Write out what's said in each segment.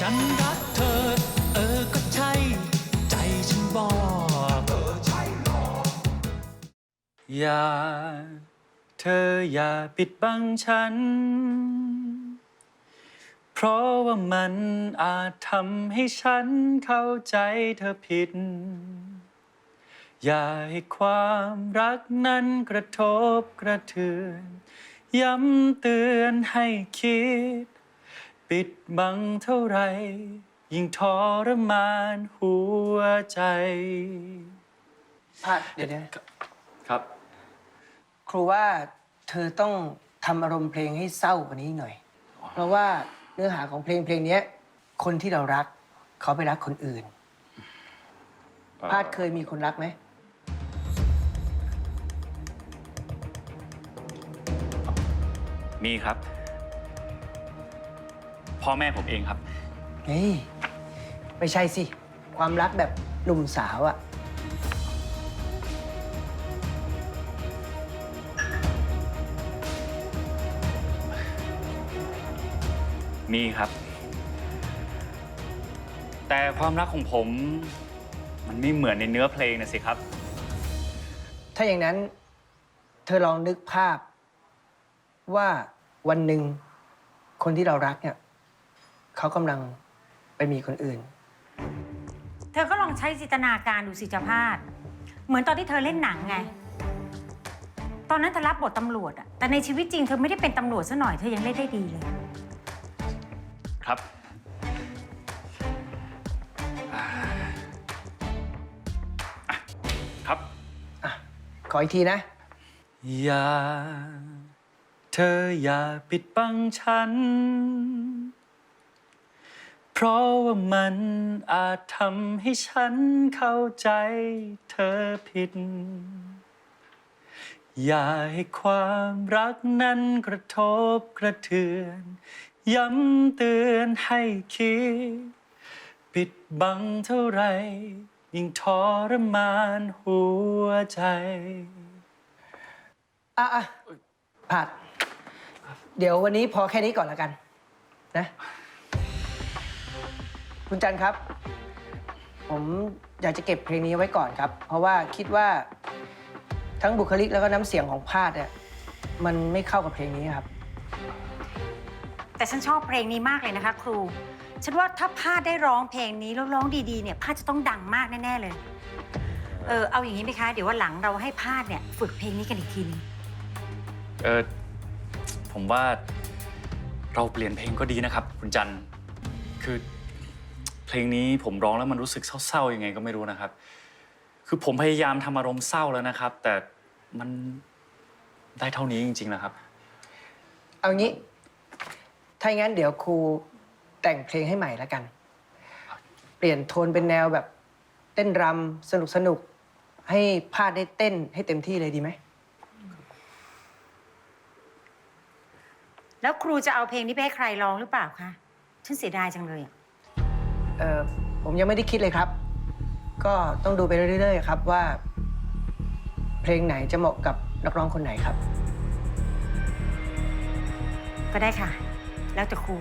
ฉันรักเธอ เออก็ใช่ ใจฉันบอกเออใช่หรออย่า เธออย่าปิดบังฉัน เพราะว่ามันอาจทำให้ฉันเข้าใจเธอผิด อย่าให้ความรักนั้นกระทบกระเทือน ย้ำเตือนให้คิด ปิดบังเท่าไร ยิ่งทรมานหัวใจพาดเดี๋ยวนะครับครับ ครูว่าเธอต้องทำอารมณ์เพลงให้เศร้ากว่านี้หน่อย เพราะว่าเนื้อหาของเพลงเพลงเนี้ยคนที่เรารัก เขาไปรักคนอื่น พาดเคยมีคนรักไหม มีครับ พ่อแม่ผมเองครับ เฮ้ยไม่ใช่สิ ความรักแบบหนุ่มสาวอะมีครับ แต่ความรักของผมมันไม่เหมือนในเนื้อเพลงนะสิครับ ถ้าอย่างนั้น เธอลองนึกภาพว่าวันหนึ่งคนที่เรารักเนี่ย เขากำลังไปมีคนอื่น เธอก็ลองใช้จินตนาการดูสิจพาด เหมือนตอนที่เธอเล่นหนังไง ตอนนั้นเธอรับบทตำรวจอะแต่ในชีวิตจริงเธอไม่ได้เป็นตำรวจซะหน่อยเธอยังเล่นได้ดีเลย ครับ ครับอะขออีกทีนะ อย่า เธออย่าปิดบังฉัน เพราะว่ามันอาจทำให้ฉันเข้าใจเธอผิด อย่าให้ความรักนั้นกระทบกระเทือน ย้ำเตือนให้คิด ปิดบังเท่าไร ยิ่งทรมานหัวใจ อะอะผัด เดี๋ยววันนี้พอแค่นี้ก่อนล้วกัน นะ คุณจันครับ ผมอยากจะเก็บเพลงนี้ไว้ก่อนครับ เพราะว่าคิดว่าทั้งบุคลิกแล้วก็น้ำเสียงของพาดเนี่ยมันไม่เข้ากับเพลงนี้ครับ แต่ฉันชอบเพลงนี้มากเลยนะคะ ครู ฉันว่าถ้าพาดได้ร้องเพลงนี้แล้วร้องดีๆเนี่ยพาดจะต้องดังมากแน่ๆเลย เออเอาอย่างนี้ไหมคะ เดี๋ยววันหลังเราให้พาดเนี่ยฝึกเพลงนี้กันอีกทีนึงเออผมว่าเราเปลี่ยนเพลงก็ดีนะครับ คุณจันทร์คือ เพลงนี้ผมร้องแล้วมันรู้สึกเศร้าๆยังไงก็ไม่รู้นะครับ คือผมพยายามทำอารมณ์เศร้าแล้วนะครับ แต่มันได้เท่านี้จริงๆนะครับ เอางี้ ถ้าอย่างนั้นเดี๋ยวครูแต่งเพลงให้ใหม่แล้วกัน เปลี่ยนโทนเป็นแนวแบบเต้นรำสนุกสนุกๆให้พาดได้เต้นให้เต็มที่เลยดีไหม แล้วครูจะเอาเพลงนี้ไปให้ใครร้องหรือเปล่าคะ ฉันเสียดายจังเลยอะ เออผมยังไม่ได้คิดเลยครับ ก็ต้องดูไปเรื่อยๆครับว่า เพลงไหนจะเหมาะกับนักร้องคนไหนครับ ก็ได้ค่ะ แล้วแต่ครู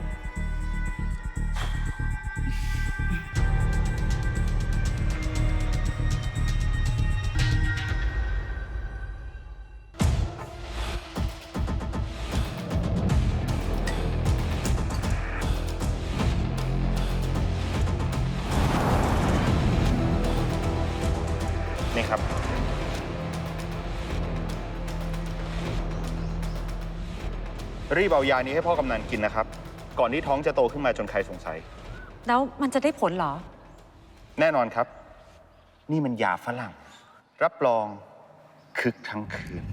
ครับ รีบเอายานี้ให้พ่อกำนันกินนะครับ ก่อนที่ท้องจะโตขึ้นมาจนใครสงสัย แล้วมันจะได้ผลเหรอ แน่นอนครับ นี่มันยาฝรั่ง รับรองคึกทั้งคืน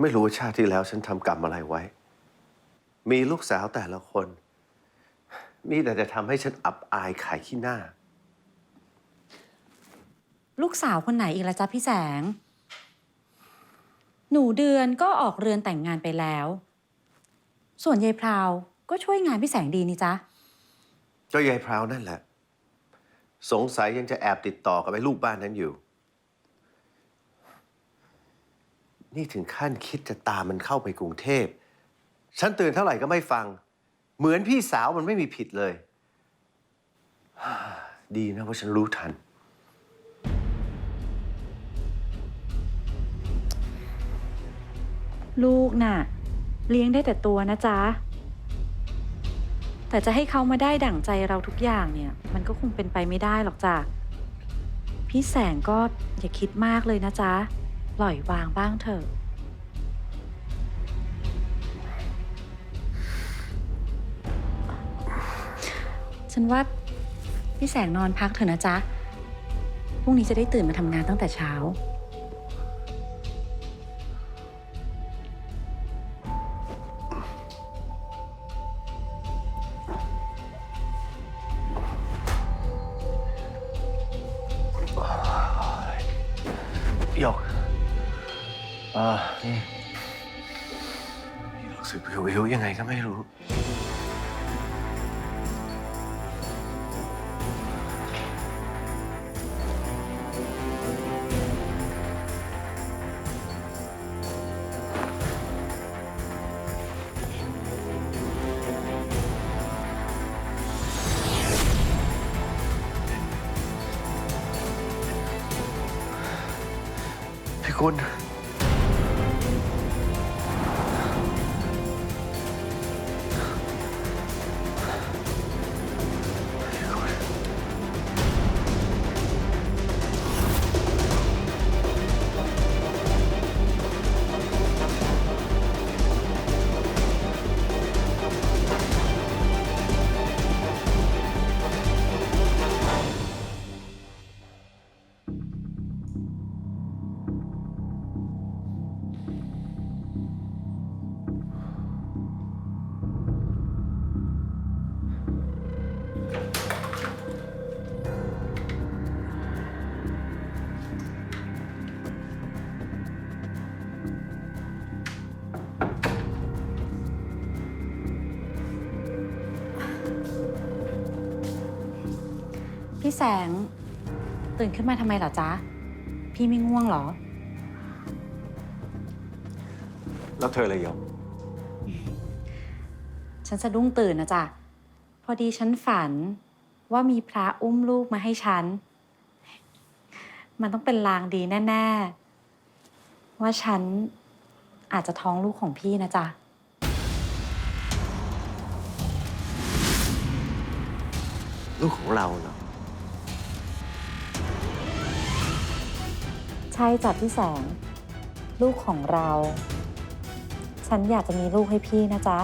ไม่รู้ว่าชาติที่แล้วฉันทำกรรมอะไรไว้ มีลูกสาวแต่ละคน มีแต่จะทำให้ฉันอับอายขายขี้หน้า ลูกสาวคนไหนอีกละจ๊ะพี่แสง หนูเดือนก็ออกเรือนแต่งงานไปแล้ว ส่วนยายพราวก็ช่วยงานพี่แสงดีนี่จ๊ะ ก็ยายพราวนั่นแหละ สงสัยยังจะแอบติดต่อกับไอ้ลูกบ้านนั้นอยู่ นี่ถึงขั้นคิดจะตามมันเข้าไปกรุงเทพ ฉันเตือนเท่าไหร่ก็ไม่ฟัง เหมือนพี่สาวมันไม่มีผิดเลย ดีนะว่าฉันรู้ทัน ลูกน่ะ เลี้ยงได้แต่ตัวนะจ๊ะ แต่จะให้เขามาได้ดั่งใจเราทุกอย่างเนี่ย มันก็คงเป็นไปไม่ได้หรอกจ้ะ พี่แสงก็อย่าคิดมากเลยนะจ๊ะ ปล่อยวางบ้างเถอะ ฉันว่าพี่แสงนอนพักเถอะนะจ๊ะ พรุ่งนี้จะได้ตื่นมาทำงานตั้งแต่เช้า ออรู้สึกวิวๆยังไงก็ไม่รู้ พี่คุณ พี่แสง ตื่นขึ้นมาทำไมเหรอจ๊ะ พี่ไม่ง่วงเหรอ แล้วเธอเลยหยกฉันสะดุ้งตื่นนะจ๊ะ พอดีฉันฝันว่ามีพระอุ้มลูกมาให้ฉัน มันต้องเป็นลางดีแน่ ๆ ว่าฉันอาจจะท้องลูกของพี่นะจ๊ะ ลูกของเราเหรอ ใช่จัดพี่แสง ลูกของเรา ฉันอยากจะมีลูกให้พี่นะจ๊ะ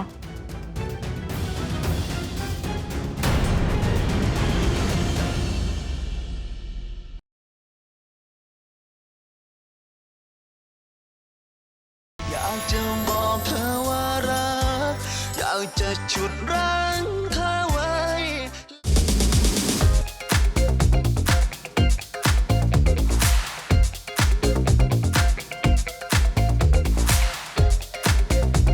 อยากจะบอกเธอว่ารัก อยากจะฉุดรั้ง